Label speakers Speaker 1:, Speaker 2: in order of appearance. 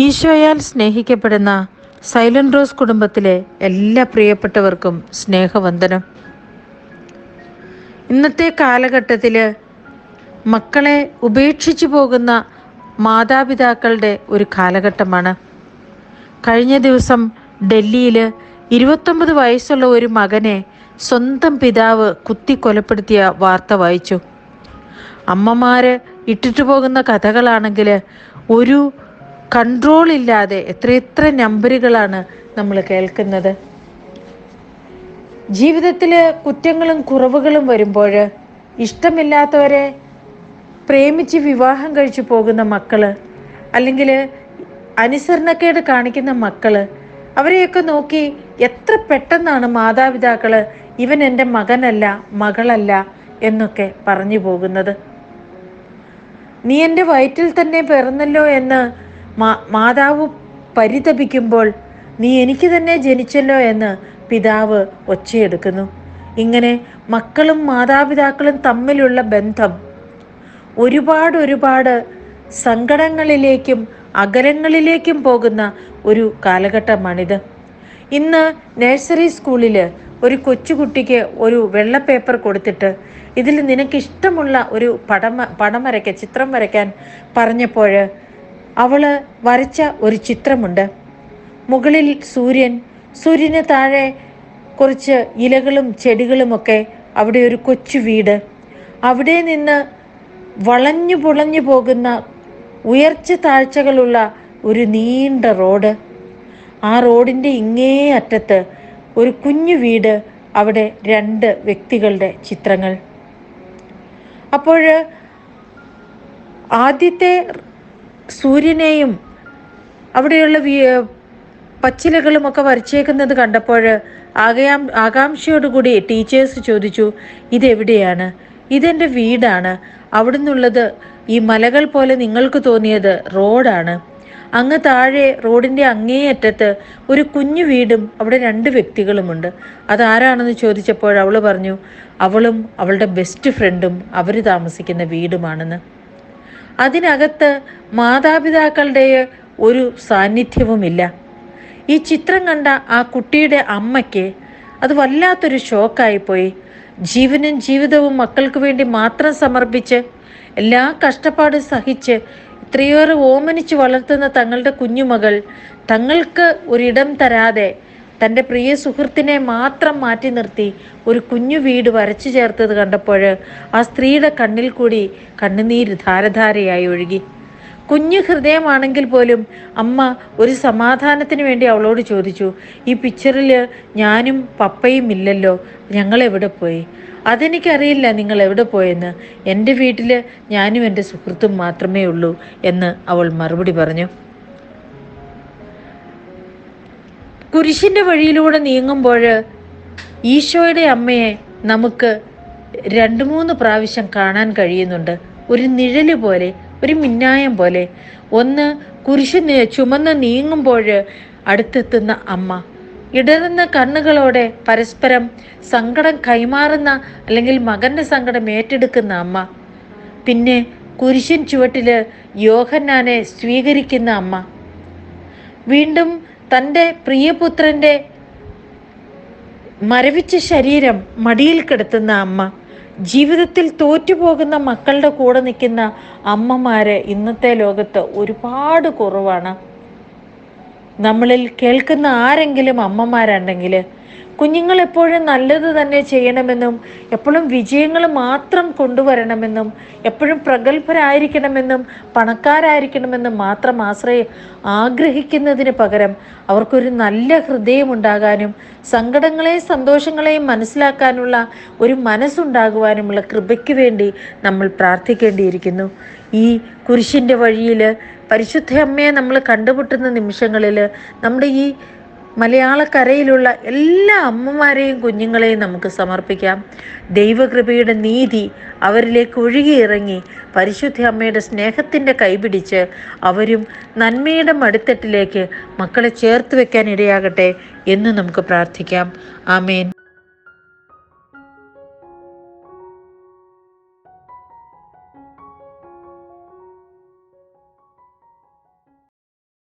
Speaker 1: ഈശോയാൽ സ്നേഹിക്കപ്പെടുന്ന silent rose കുടുംബത്തിലെ എല്ലാ പ്രിയപ്പെട്ടവർക്കും സ്നേഹവന്ദനം. ഇന്നത്തെ കാലഘട്ടത്തിൽ മക്കളെ ഉപേക്ഷിച്ചു പോകുന്ന മാതാപിതാക്കളുടെ ഒരു കാലഘട്ടമാണ്. കഴിഞ്ഞ ദിവസം ഡൽഹിയിൽ ഇരുപത്തൊമ്പത് വയസ്സുള്ള ഒരു മകനെ സ്വന്തം പിതാവ് കുത്തി കൊലപ്പെടുത്തിയ വാർത്ത വായിച്ചു. അമ്മമാര് ഇട്ടിട്ട് പോകുന്ന കഥകളാണെങ്കിൽ ഒരു കൺട്രോൾ ഇല്ലാതെ എത്ര എത്ര നമ്പറുകളാണ് നമ്മൾ കേൾക്കുന്നത്. ജീവിതത്തിൽ കുറ്റങ്ങളും കുറവുകളും വരുമ്പോൾ ഇഷ്ടമില്ലാത്തവരെ പ്രേമിച്ച് വിവാഹം കഴിച്ചു പോകുന്ന മക്കൾ അല്ലെങ്കിൽ അനുസരണക്കേട് കാണിക്കുന്ന മക്കൾ അവരെയൊക്കെ നോക്കി എത്ര പെട്ടെന്നാണ് മാതാപിതാക്കൾ ഇവൻ എന്റെ മകനല്ല മകളല്ല എന്നൊക്കെ പറഞ്ഞു പോകുന്നത്. നീ എന്റെ വയറ്റിൽ തന്നെ പിറന്നല്ലോ എന്ന് മാതാവ് പരിതപിക്കുമ്പോൾ നീ എനിക്ക് തന്നെ ജനിച്ചല്ലോ എന്ന് പിതാവ് ഒച്ചയെടുക്കുന്നു. ഇങ്ങനെ മക്കളും മാതാപിതാക്കളും തമ്മിലുള്ള ബന്ധം ഒരുപാട് ഒരുപാട് സങ്കടങ്ങളിലേക്കും അകലങ്ങളിലേക്കും പോകുന്ന ഒരു കാലഘട്ടമാണിത്. ഇന്ന് നഴ്സറി സ്കൂളിൽ ഒരു കൊച്ചുകുട്ടിക്ക് ഒരു വെള്ള പേപ്പർ കൊടുത്തിട്ട് ഇതിൽ നിനക്കിഷ്ടമുള്ള ഒരു പടം പടം വരയ്ക്കാൻ ചിത്രം വരയ്ക്കാൻ പറഞ്ഞപ്പോൾ അവൾ വരച്ച ഒരു ചിത്രമുണ്ട്. മുകളിൽ സൂര്യൻ സൂര്യന് താഴെ കുറച്ച് ഇലകളും ചെടികളുമൊക്കെ അവിടെ ഒരു കൊച്ചു വീട്. അവിടെ നിന്ന് വളഞ്ഞു പുളഞ്ഞു പോകുന്ന ഉയർച്ച താഴ്ചകളുള്ള ഒരു നീണ്ട റോഡ്. ആ റോഡിന്റെ ഇങ്ങേ അറ്റത്ത് ഒരു കുഞ്ഞു വീട് അവിടെ രണ്ട് വ്യക്തികളുടെ ചിത്രങ്ങൾ. അപ്പോൾ ആദ്യത്തെ സൂര്യനെയും അവിടെയുള്ള പച്ചിലകളും ഒക്കെ വരച്ചേക്കുന്നത് കണ്ടപ്പോൾ ആകയാം ആകാംക്ഷയോടുകൂടി ടീച്ചേഴ്സ് ചോദിച്ചു ഇതെവിടെയാണ്? ഇതെന്റെ വീടാണ്. അവിടുന്നുള്ളത് ഈ മലകൾ പോലെ നിങ്ങൾക്ക് തോന്നിയത് റോഡാണ്. അങ്ങ് താഴെ റോഡിന്റെ അങ്ങേയറ്റത്ത് ഒരു കുഞ്ഞു വീടും അവിടെ രണ്ട് വ്യക്തികളുമുണ്ട്. അതാരാണെന്ന് ചോദിച്ചപ്പോൾ അവൾ പറഞ്ഞു അവളും അവളുടെ ബെസ്റ്റ് ഫ്രണ്ടും അവർ താമസിക്കുന്ന വീടുമാണെന്ന്. അതിനകത്ത് മാതാപിതാക്കളുടെ ഒരു സാന്നിധ്യവുമില്ല. ഈ ചിത്രം കണ്ട ആ കുട്ടിയുടെ അമ്മയ്ക്ക് അത് വല്ലാത്തൊരു ഷോക്കായിപ്പോയി. ജീവനും ജീവിതവും മക്കൾക്ക് വേണ്ടി മാത്രം സമർപ്പിച്ച് എല്ലാ കഷ്ടപ്പാടും സഹിച്ച് ഇത്രയേറെ ഓമനിച്ച് വളർത്തുന്ന തങ്ങളുടെ കുഞ്ഞുമകൾ തങ്ങൾക്ക് ഒരിടം തരാതെ തന്റെ പ്രിയ സുഹൃത്തിനെ മാത്രം മാറ്റി നിർത്തി ഒരു കുഞ്ഞു വീട് വരച്ചു ചേർത്തത് കണ്ടപ്പോൾ ആ സ്ത്രീയുടെ കണ്ണിൽ കൂടി കണ്ണുനീര് ധാരധാരയായി ഒഴുകി. കുഞ്ഞു ഹൃദയമാണെങ്കിൽ പോലും അമ്മ ഒരു സമാധാനത്തിന് വേണ്ടി അവളോട് ചോദിച്ചു ഈ പിക്ചറിൽ ഞാനും പപ്പയും ഇല്ലല്ലോ ഞങ്ങൾ എവിടെ പോയി? അതെനിക്കറിയില്ല നിങ്ങൾ എവിടെ പോയെന്ന്. എന്റെ വീട്ടിൽ ഞാനും എന്റെ സുഹൃത്തും മാത്രമേ ഉള്ളൂ എന്ന് അവൾ മറുപടി പറഞ്ഞു. കുരിശിന്റെ വഴിയിലൂടെ നീങ്ങുമ്പോൾ ഈശോയുടെ അമ്മയെ നമുക്ക് രണ്ട് മൂന്ന് പ്രാവശ്യം കാണാൻ കഴിയുന്നുണ്ട്. ഒരു നിഴൽ പോലെ ഒരു മിന്നായം പോലെ. ഒന്ന് കുരിശ് ചുമന്ന് നീങ്ങുമ്പോൾ അടുത്തെത്തുന്ന അമ്മ. ഇടറുന്ന കണ്ണുകളോടെ പരസ്പരം സങ്കടം കൈമാറുന്ന അല്ലെങ്കിൽ മകന്റെ സങ്കടം ഏറ്റെടുക്കുന്ന അമ്മ. പിന്നെ കുരിശിൻ ചുവട്ടിൽ യോഹന്നാനെ സ്വീകരിക്കുന്ന അമ്മ. വീണ്ടും തന്റെ പ്രിയപുത്രന്റെ മരവിച്ച ശരീരം മടിയിൽ കിടത്തുന്ന അമ്മ ജീവിതത്തിൽ തോറ്റുപോകുന്ന മക്കളുടെ കൂടെ നിൽക്കുന്ന അമ്മമാരെ ഇന്നത്തെ ലോകത്ത് ഒരുപാട് കുറവാണ്. നമ്മളിൽ കേൾക്കുന്ന ആരെങ്കിലും അമ്മമാരുണ്ടെങ്കിൽ കുഞ്ഞുങ്ങൾ എപ്പോഴും നല്ലത് തന്നെ ചെയ്യണമെന്നും എപ്പോഴും വിജയങ്ങൾ മാത്രം കൊണ്ടുവരണമെന്നും എപ്പോഴും പ്രഗത്ഭരായിരിക്കണമെന്നും പണക്കാരായിരിക്കണമെന്നും മാത്രം ആശ്രയ ആഗ്രഹിക്കുന്നതിന് പകരം അവർക്കൊരു നല്ല ഹൃദയം ഉണ്ടാകാനും സങ്കടങ്ങളെയും സന്തോഷങ്ങളെയും മനസ്സിലാക്കാനുള്ള ഒരു മനസ്സുണ്ടാകുവാനുമുള്ള കൃപയ്ക്ക് വേണ്ടി നമ്മൾ പ്രാർത്ഥിക്കേണ്ടിയിരിക്കുന്നു. ഈ കുരിശിന്റെ വഴിയിൽ പരിശുദ്ധ അമ്മയെ നമ്മൾ കണ്ടുമുട്ടുന്ന നിമിഷങ്ങളിൽ നമ്മുടെ ഈ മലയാളക്കരയിലുള്ള എല്ലാ അമ്മമാരെയും കുഞ്ഞുങ്ങളെയും നമുക്ക് സമർപ്പിക്കാം. ദൈവകൃപയുടെ നീതി അവരിലേക്ക് ഒഴുകിയിറങ്ങി പരിശുദ്ധ അമ്മയുടെ സ്നേഹത്തിന്റെ കൈപിടിച്ച് അവരും നന്മയുടെ മടിത്തട്ടിലേക്ക് മക്കളെ ചേർത്ത് വെക്കാൻ ഇടയാകട്ടെ എന്ന് നമുക്ക് പ്രാർത്ഥിക്കാം. ആമേൻ.